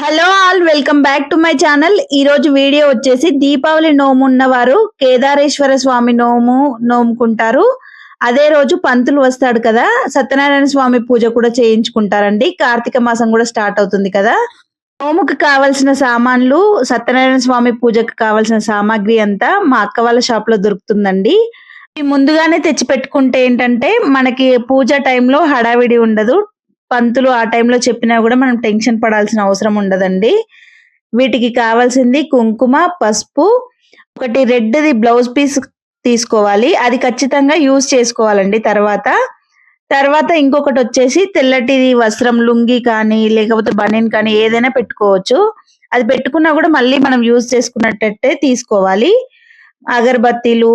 Hello all welcome back to my channel. ఈ రోజు video వచ్చేసి దీపావళి నోము ఉన్నవారు కేదారేశ్వర స్వామి నోము నోముకుంటారు. అదే రోజు పంతులు వస్తాడు కదా సత్యనారాయణ స్వామి పూజ కూడా చేయించుకుంటారండి. కార్తీక మాసం కూడా స్టార్ట్ అవుతుంది కదా. నోముకు కావలసిన సామాన్లు సత్యనారాయణ స్వామి పూజకు కావాల్సిన సామాగ్రి అంతా మా అక్క వాళ్ళ షాప్లో దొరుకుతుందండి. ముందుగానే తెచ్చి పెట్టుకుంటే ఏంటంటే మనకి పూజ టైంలో హడావిడి ఉండదు. పంతులు ఆ టైంలో చెప్పినా కూడా మనం టెన్షన్ పడాల్సిన అవసరం ఉండదండి. వీటికి కావాల్సింది కుంకుమ పసుపు ఒకటి రెడ్ది బ్లౌజ్ పీస్ తీసుకోవాలి. అది ఖచ్చితంగా యూజ్ చేసుకోవాలండి తర్వాత. తర్వాత ఇంకొకటి వచ్చేసి తెల్లటిది వస్త్రం లుంగి కానీ లేకపోతే బనీన్ కానీ ఏదైనా పెట్టుకోవచ్చు. అది పెట్టుకున్నా కూడా మళ్ళీ మనం యూజ్ చేసుకున్నట్టే తీసుకోవాలి. అగరబత్తీలు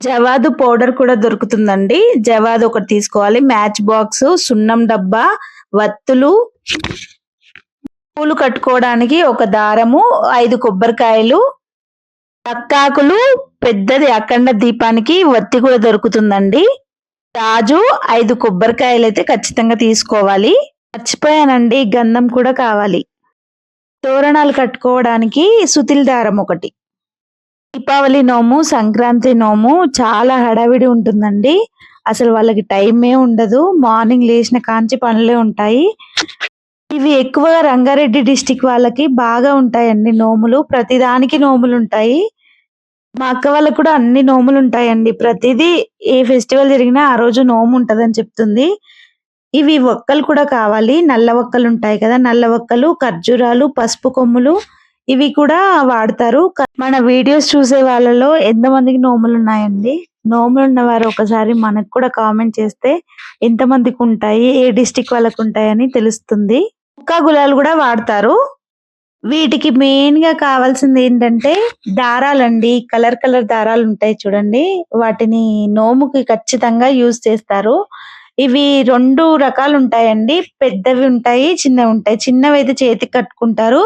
జవాదు పౌడర్ కూడా దొరుకుతుందండి. జవాదు ఒకటి తీసుకోవాలి. మ్యాచ్ బాక్స్ సున్నం డబ్బా వత్తులు. పూలు కట్టుకోవడానికి ఒక దారము ఐదు కొబ్బరికాయలు. పక్కాకులు పెద్దది అఖండ దీపానికి వత్తి కూడా దొరుకుతుందండి. రాజు ఐదు కొబ్బరికాయలు అయితే ఖచ్చితంగా తీసుకోవాలి. మర్చిపోయానండి గంధం కూడా కావాలి. తోరణాలు కట్టుకోవడానికి సుతిల్ దారం ఒకటి. దీపావళి నోము సంక్రాంతి నోము చాలా హడావిడి ఉంటుందండి. అసలు వాళ్ళకి టైమే ఉండదు. మార్నింగ్ లేచిన కాంచి పనులే ఉంటాయి. ఇవి ఎక్కువగా రంగారెడ్డి డిస్టిక్ వాళ్ళకి బాగా ఉంటాయండి నోములు. ప్రతిదానికి నోములు ఉంటాయి. మా అక్క వాళ్ళకి కూడా అన్ని నోములు ఉంటాయండి. ప్రతిదీ ఏ ఫెస్టివల్ జరిగినా ఆ రోజు నోము ఉంటుందని చెప్తుంది. ఇవి ఒక్కలు కూడా కావాలి. నల్ల ఒక్కలు ఉంటాయి కదా. నల్ల ఒక్కలు ఖర్జూరాలు పసుపు కొమ్ములు ఇవి కూడా వాడతారు. మన వీడియోస్ చూసే వాళ్ళలో ఎంతమందికి నోములు ఉన్నాయండి. నోములు ఉన్న వారు ఒకసారి మనకు కూడా కామెంట్ చేస్తే ఎంత మందికి ఉంటాయి ఏ డిస్టిక్ వాళ్ళకు ఉంటాయని తెలుస్తుంది. కుక్క గులాలు కూడా వాడతారు. వీటికి మెయిన్గా కావాల్సింది ఏంటంటే దారాలండి. కలర్ కలర్ దారాలు ఉంటాయి చూడండి. వాటిని నోముకి ఖచ్చితంగా యూజ్ చేస్తారు. ఇవి రెండు రకాలు ఉంటాయండి. పెద్దవి ఉంటాయి చిన్నవి ఉంటాయి. చిన్నవి అయితే చేతికి కట్టుకుంటారు.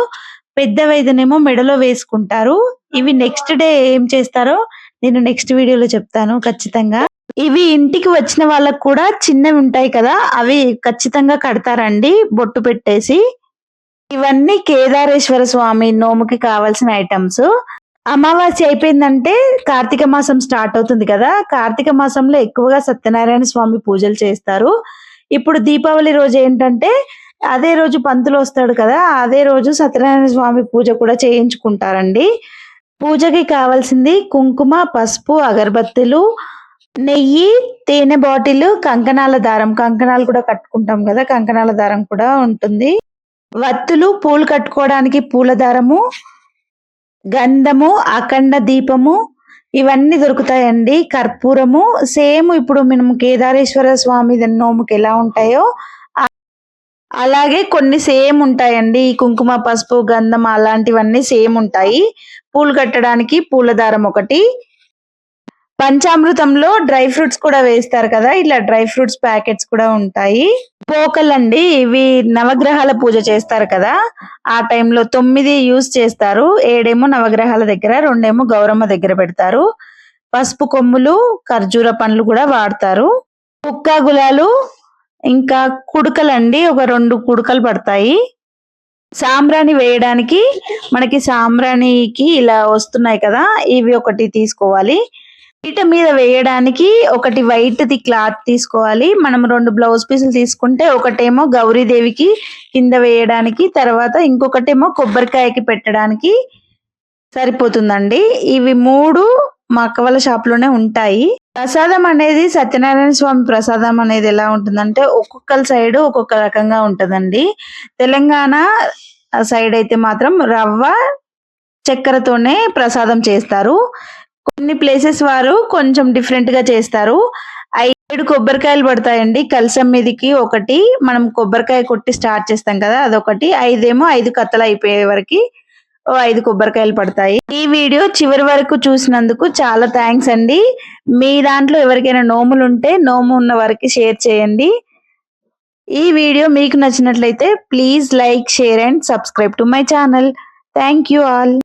పెద్దవైదనేమో మెడలో వేసుకుంటారు. ఇవి నెక్స్ట్ డే ఏం చేస్తారో నేను నెక్స్ట్ వీడియోలో చెప్తాను ఖచ్చితంగా. ఇవి ఇంటికి వచ్చిన వాళ్ళకు కూడా చిన్నవి ఉంటాయి కదా అవి ఖచ్చితంగా కడతారండి బొట్టు పెట్టేసి. ఇవన్నీ కేదారేశ్వర స్వామి నోముకి కావాల్సిన ఐటమ్స్ అమావాస్య అయిపోయిందంటే కార్తీక మాసం స్టార్ట్ అవుతుంది కదా కార్తీక మాసంలో ఎక్కువగా సత్యనారాయణ స్వామి పూజలు చేస్తారు. ఇప్పుడు దీపావళి రోజు ఏంటంటే అదే రోజు పంతులు వస్తాడు కదా అదే రోజు సత్యనారాయణ స్వామి పూజ కూడా చేయించుకుంటారండి. పూజకి కావాల్సింది కుంకుమ పసుపు అగరబత్తులు నెయ్యి తేనె బాటిల్ కంకణాల దారం. కంకణాలు కూడా కట్టుకుంటాం కదా కంకణాల దారం కూడా ఉంటుంది. వత్తులు పూలు కట్టుకోవడానికి పూల దారము గంధము అఖండ దీపము ఇవన్నీ దొరుకుతాయండి. కర్పూరము సేమ్ ఇప్పుడు మనం కేదారేశ్వర స్వామి నోముకి ఎలా ఉంటాయో అలాగే కొన్ని సేమ్ ఉంటాయండి. కుంకుమ పసుపు గంధం అలాంటివన్నీ సేమ్ ఉంటాయి. పూలు కట్టడానికి పూల దారం ఒకటి. పంచామృతంలో డ్రై ఫ్రూట్స్ కూడా వేస్తారు కదా. ఇలా డ్రై ఫ్రూట్స్ ప్యాకెట్స్ కూడా ఉంటాయి. పోకలండి ఇవి నవగ్రహాల పూజ చేస్తారు కదా. ఆ టైంలో తొమ్మిది యూస్ చేస్తారు. ఏడేమో నవగ్రహాల దగ్గర రెండేమో గౌరమ్మ దగ్గర పెడతారు. పసుపు కొమ్ములు ఖర్జూర పండ్లు కూడా వాడతారు. కుక్క గులాలు ఇంకా కుడకలండి ఒక రెండు కుడకలు పడతాయి. సాంబ్రాణి వేయడానికి మనకి సాంబ్రాణికి ఇలా వస్తున్నాయి కదా ఇవి ఒకటి తీసుకోవాలి. పీట మీద వేయడానికి ఒకటి వైట్ ది క్లాత్ తీసుకోవాలి. మనం రెండు బ్లౌజ్ పీసులు తీసుకుంటే ఒకటేమో గౌరీదేవికి కింద వేయడానికి తర్వాత ఇంకొకటేమో కొబ్బరికాయకి పెట్టడానికి సరిపోతుందండి. ఇవి మూడు మా అక్క వాళ్ళ షాప్లోనే ఉంటాయి. ప్రసాదం అనేది సత్యనారాయణ స్వామి ప్రసాదం అనేది ఎలా ఉంటుందంటే ఒక్కొక్క సైడ్ ఒక్కొక్క రకంగా ఉంటుందండి. తెలంగాణ సైడ్ అయితే మాత్రం రవ్వ చక్కెరతోనే ప్రసాదం చేస్తారు. కొన్ని ప్లేసెస్ వారు కొంచెం డిఫరెంట్గా చేస్తారు. ఐదు కొబ్బరికాయలు పడతాయండి. కలసం మీదకి ఒకటి మనం కొబ్బరికాయ కొట్టి స్టార్ట్ చేస్తాం కదా అదొకటి. ఐదేమో ఐదు కత్తలు అయిపోయే వరకు ఐదు కొబ్బరికాయలు పడతాయి. ఈ వీడియో చివరి వరకు చూసినందుకు చాలా థ్యాంక్స్ అండి. మీ దాంట్లో ఎవరికైనా నోములు ఉంటే నోము ఉన్న వారికి షేర్ చేయండి. ఈ వీడియో మీకు నచ్చినట్లయితే please like share and subscribe to my channel. Thank you all.